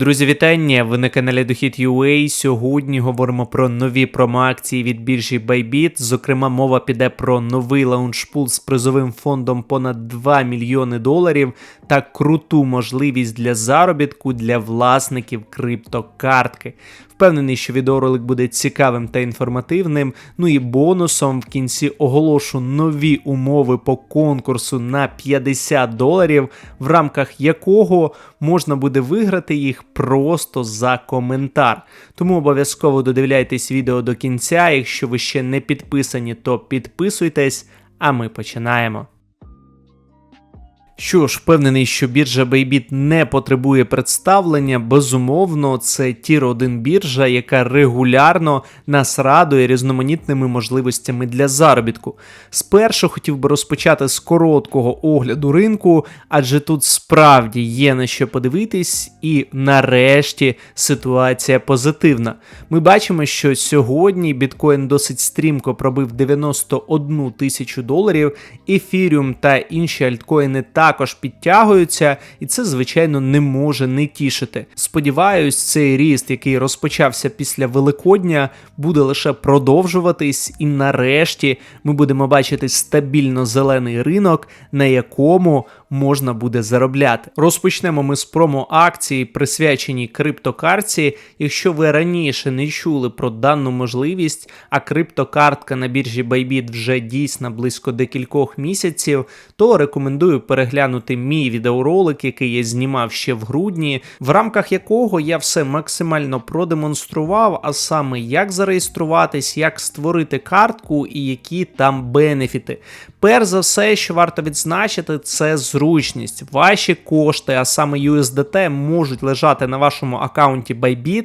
Друзі, вітання! Ви на каналі Дохід UA. Сьогодні говоримо про нові промоакції від біржі Bybit. Зокрема, мова піде про новий лаунчпул з призовим фондом понад 2 мільйони доларів та круту можливість для заробітку для власників криптокартки. Впевнений, що відеоролик буде цікавим та інформативним. Ну і бонусом в кінці оголошу нові умови по конкурсу на 50 доларів, в рамках якого можна буде виграти їх просто за коментар. Тому обов'язково додивляйтесь відео до кінця. Якщо ви ще не підписані, то підписуйтесь, а ми починаємо. Що ж, впевнений, що біржа Bybit не потребує представлення. Безумовно, це тір 1 біржа, яка регулярно нас радує різноманітними можливостями для заробітку. Спершу хотів би розпочати з короткого огляду ринку, адже тут справді є на що подивитись, і нарешті ситуація позитивна. Ми бачимо, що сьогодні біткоін досить стрімко пробив 91 тисячу доларів, ефіріум та інші альткоїни так також підтягуються, і це, звичайно, не може не тішити. Сподіваюсь, цей ріст, який розпочався після Великодня, буде лише продовжуватись, і нарешті ми будемо бачити стабільно зелений ринок, на якому можна буде заробляти. Розпочнемо ми з промо-акції, присвяченій криптокарці. Якщо ви раніше не чули про дану можливість, а криптокартка на біржі Bybit вже дійсна близько декількох місяців, то рекомендую переглянути мій відеоролик, який я знімав ще в грудні, в рамках якого я все максимально продемонстрував, а саме як зареєструватись, як створити картку і які там бенефіти. Перш за все, що варто відзначити, це зручність. Ваші кошти, а саме USDT, можуть лежати на вашому аккаунті Bybit,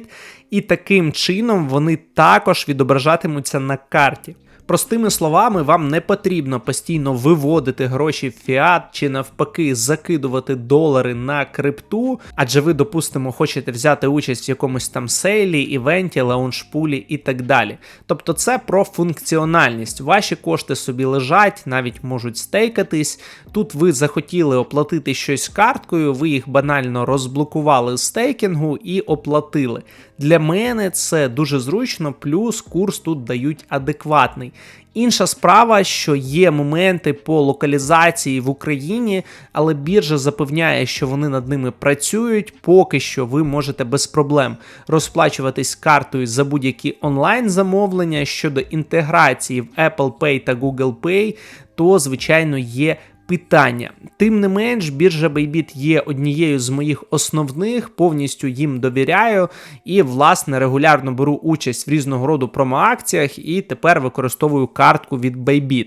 і таким чином вони також відображатимуться на карті. Простими словами, вам не потрібно постійно виводити гроші в фіат чи навпаки закидувати долари на крипту, адже ви, допустимо, хочете взяти участь в якомусь там сейлі, івенті, лаунжпулі і так далі. Тобто це про функціональність. Ваші кошти собі лежать, навіть можуть стейкатись. Тут ви захотіли оплатити щось карткою, ви їх банально розблокували з стейкінгу і оплатили. Для мене це дуже зручно, плюс курс тут дають адекватний. Інша справа, що є моменти по локалізації в Україні, але біржа запевняє, що вони над ними працюють. Поки що ви можете без проблем розплачуватись картою за будь-які онлайн замовлення щодо інтеграції в Apple Pay та Google Pay, то звичайно є питання. Тим не менш, біржа Bybit є однією з моїх основних, повністю їм довіряю і, власне, регулярно беру участь в різного роду промоакціях і тепер використовую картку від Bybit.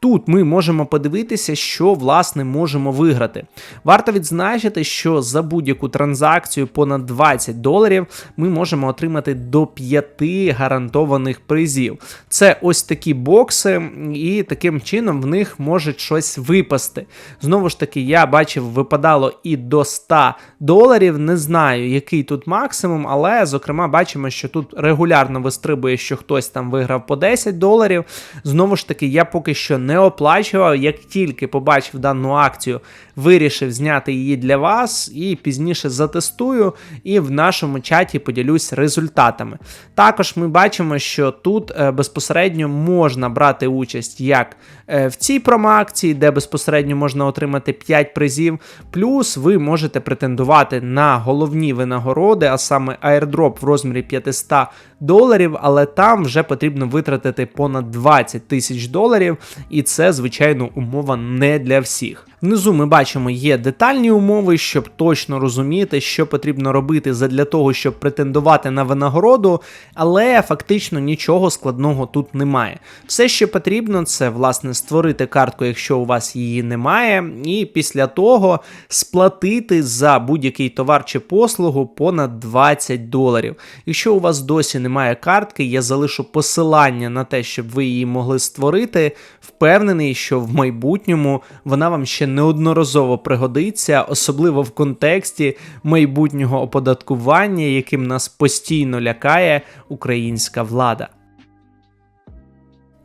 Тут ми можемо подивитися, що власне можемо виграти. Варто відзначити, що за будь-яку транзакцію понад 20 доларів ми можемо отримати до 5 гарантованих призів. Це ось такі бокси, і таким чином в них може щось випасти. Знову ж таки, я бачив, випадало і до 100 доларів. Не знаю, який тут максимум, але, зокрема, бачимо, що тут регулярно вистрибує, що хтось там виграв по 10 доларів. Знову ж таки, я поки що не оплачував. Як тільки побачив дану акцію, вирішив зняти її для вас і пізніше затестую, і в нашому чаті поділюсь результатами. Також ми бачимо, що тут е, безпосередньо можна брати участь як е, в цій промоакції, де безпосередньо можна отримати 5 призів, плюс ви можете претендувати на головні винагороди, а саме airdrop в розмірі 500 доларів, але там вже потрібно витратити понад 20 тисяч доларів, це, звичайно, умова не для всіх. Внизу ми бачимо, є детальні умови, щоб точно розуміти, що потрібно робити для того, щоб претендувати на винагороду, але фактично нічого складного тут немає. Все, що потрібно, це власне створити картку, якщо у вас її немає, і після того сплатити за будь-який товар чи послугу понад 20 доларів. Якщо у вас досі немає картки, я залишу посилання на те, щоб ви її могли створити. Впевнений, що в майбутньому вона вам ще неодноразово пригодиться, особливо в контексті майбутнього оподаткування, яким нас постійно лякає українська влада.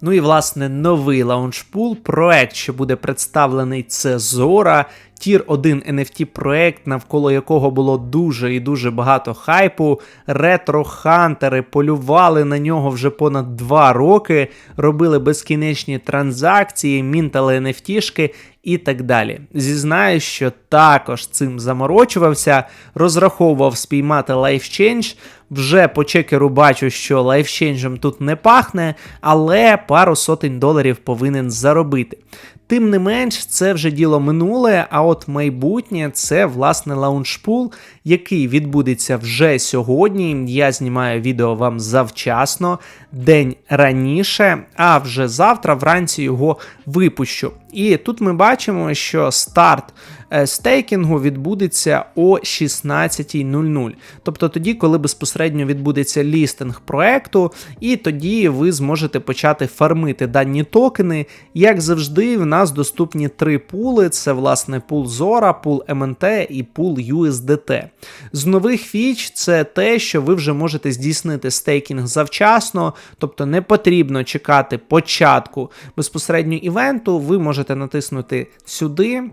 Ну і власне новий лаунчпул, проект, що буде представлений, це Зора. Тір 1 NFT проект, навколо якого було дуже і дуже багато хайпу. Ретро-хантери полювали на нього вже понад 2 роки, робили безкінечні транзакції, мінтали NFT-шки і так далі. Зізнаюсь, що також цим заморочувався, розраховував спіймати LifeChange. Вже по чекеру бачу, що лайфченджем тут не пахне, але пару сотень доларів повинен заробити. Тим не менш, це вже діло минуле, а от майбутнє це власне лаунчпул, який відбудеться вже сьогодні. Я знімаю відео вам завчасно, день раніше, а вже завтра вранці його випущу. І тут ми бачимо, що старт е, стейкінгу відбудеться о 16.00. Тобто тоді, коли безпосередньо відбудеться лістинг проекту, і тоді ви зможете почати фармити дані токени. Як завжди, в нас доступні три пули: це власне пул Zora, пул MNT і пул USDT. З нових фіч це те, що ви вже можете здійснити стейкінг завчасно, тобто не потрібно чекати початку безпосередньо івенту, ви можете натиснути сюди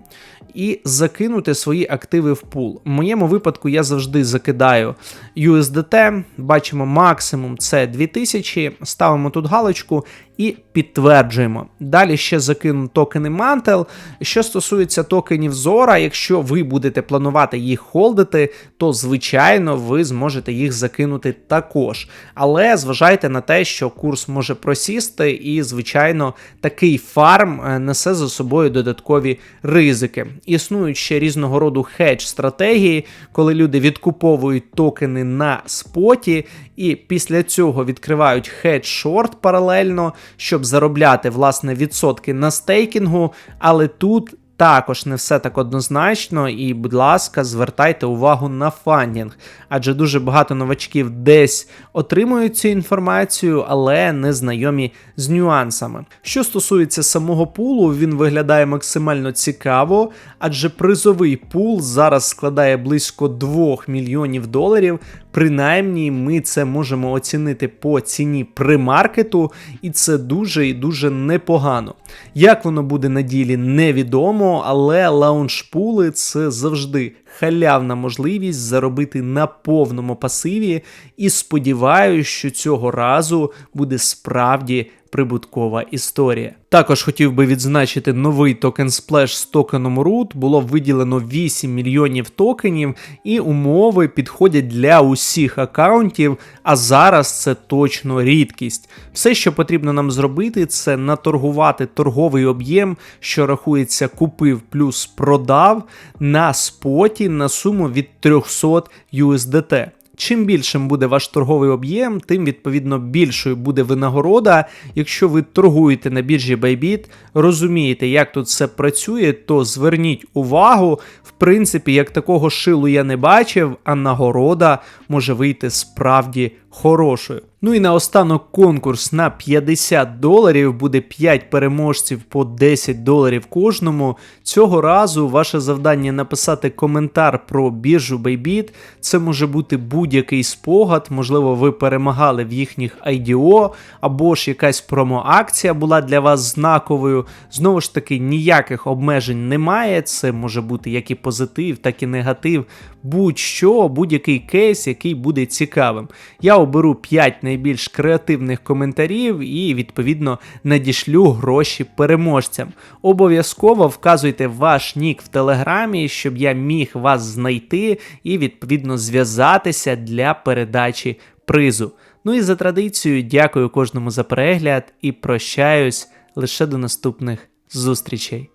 і закинути свої активи в пул. В моєму випадку я завжди закидаю USDT, бачимо максимум це 2000, ставимо тут галочку і підтверджуємо. Далі ще закину токени Mantel. Що стосується токенів Zora, якщо ви будете планувати їх холдити, то звичайно ви зможете їх закинути також. Але зважайте на те, що курс може просісти, і, звичайно, такий фарм е, несе за собою додаткові ризики. Існують ще різного роду хедж стратегії, коли люди відкуповують токени на споті, і після цього відкривають хедж шорт паралельно, щоб заробляти власне відсотки на стейкінгу, але тут також не все так однозначно, і, будь ласка, звертайте увагу на фандінг, адже дуже багато новачків десь отримують цю інформацію, але не знайомі з нюансами. Що стосується самого пулу, він виглядає максимально цікаво, адже призовий пул зараз складає близько 2 мільйонів доларів. Принаймні, ми це можемо оцінити по ціні примаркету, і це дуже і дуже непогано. Як воно буде на ділі, невідомо, але лаунж-пули це завжди халявна можливість заробити на повному пасиві, і сподіваюся, що цього разу буде справді прибуткова історія. Також хотів би відзначити новий токен Splash з токеном Root. Було виділено 8 мільйонів токенів, і умови підходять для усіх аккаунтів, а зараз це точно рідкість. Все, що потрібно нам зробити, це наторгувати торговий об'єм, що рахується купив плюс продав на споті на суму від 300 USDT. Чим більшим буде ваш торговий об'єм, тим відповідно більшою буде винагорода. Якщо ви торгуєте на біржі Bybit, розумієте, як тут все працює, то зверніть увагу. В принципі, як такого шилу я не бачив, а нагорода може вийти справді хорошою. Ну і наостанок конкурс на 50 доларів буде 5 переможців по 10 доларів кожному. Цього разу ваше завдання написати коментар про біржу Bybit. Це може бути будь-який спогад, можливо, ви перемагали в їхніх IDO, або ж якась промоакція була для вас знаковою. Знову ж таки, ніяких обмежень немає. Це може бути як і позитив, так і негатив. Будь-що, будь-який кейс, який буде цікавим. Я оберу 5 найбільш креативних коментарів і, відповідно, надішлю гроші переможцям. Обов'язково вказуйте ваш нік в телеграмі, щоб я міг вас знайти і, відповідно, зв'язатися для передачі призу. Ну і за традицією, дякую кожному за перегляд і прощаюсь лише до наступних зустрічей.